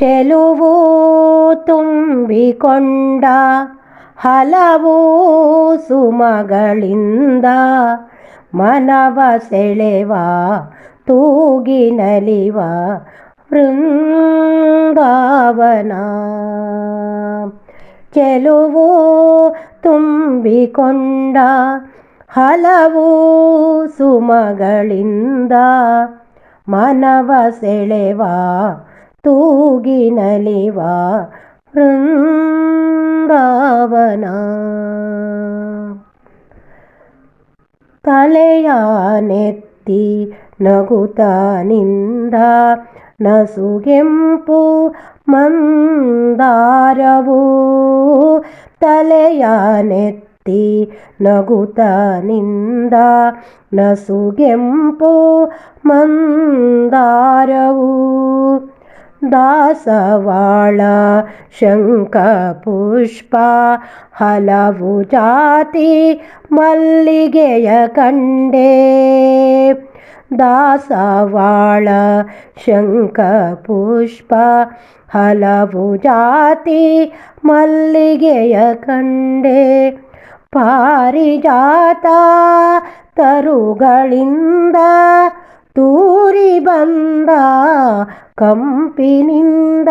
ಚೆಲುವು ತುಂಬಿಕೊಂಡ ಹಲವು ಸುಮಗಳಿಂದ ಮನವ ಸೆಳೆವ ತೂಗಿನಲಿವ ವೃಂದಾವನ. ಚೆಲುವು ತುಂಬಿಕೊಂಡ ಹಲವು ಸುಮಗಳಿಂದ ಮನವ ಸೆಳೆವ ತೂಗಿನಲಿವ ವೃಂದಾವನ ತಲೆಯ ನೆತ್ತಿ ನಗುತ್ತನಿಂದ ನಸುಗೆಂಪು ಮಂದಾರವು ತಲೆಯ ನೆತ್ತಿ ನಗುತ್ತನಿಂದ ನಸುಗೆಂಪು ಮಂದಾರವು ದಾಸವಾಳ ಶಂಖ ಪುಷ್ಪ ಹಲವು ಜಾತಿ ಮಲ್ಲಿಗೆಯ ಕಂಡೆ. ದಾಸವಾಳ ಶಂಖ ಪುಷ್ಪ ಹಲವು ಜಾತಿ ಮಲ್ಲಿಗೆಯ ಕಂಡೆ. ಪಾರಿಜಾತ ತರುಗಳಿಂದ ತೂರಿ ಬಂದ ಕಂಪಿನಿಂದ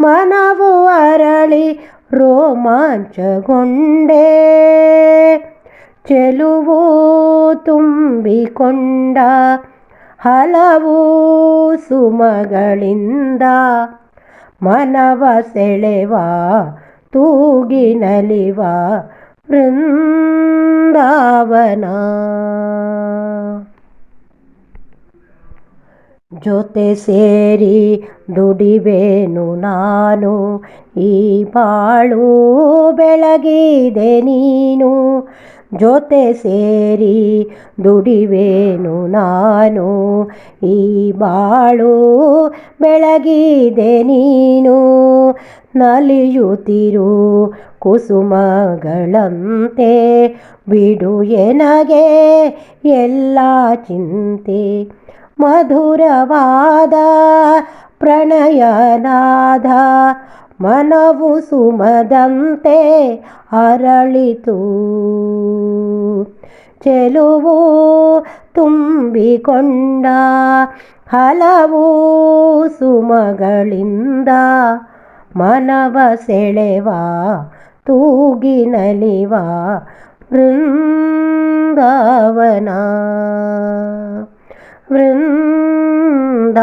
ಮನವು ಅರಳಿ ರೋಮಾಂಚಗೊಂಡೆ. ಚೆಲುವು ತುಂಬಿಕೊಂಡ ಹಲವು ಸುಮಗಳಿಂದ ಮನವ ಸೆಳೆವ ತೂಗಿನಲಿವ ವೃಂದಾವನ. ಜೊತೆ ಸೇರಿ ದುಡಿಬೇನು ನಾನು. ಈ ಬಾಳು ಬೆಳಗಿದೆ ನೀನು. ಜೊತೆ ಸೇರಿ ದುಡಿವೇನು ನಾನು. ಈ ಬಾಳು ಬೆಳಗಿದೆ ನೀನು. ನಲಿಯುತ್ತಿರು ಕುಸುಮಗಳಂತೆ. ಬಿಡು ಎನಗೆ ಎಲ್ಲ ಚಿಂತೆ. ಮಧುರವಾದ ಪ್ರಣಯನಾದ ಮನವು ಸುಮದಂತೆ ಅರಳಿತು. ಚೆಲುವು ತುಂಬಿಕೊಂಡ ಹಲವು ಸುಮಗಳಿಂದ ಮನವ ಸೆಳೆವ ತೂಗಿನಲಿವ ವೃಂದಾವನ. ವೃಂದಾವನ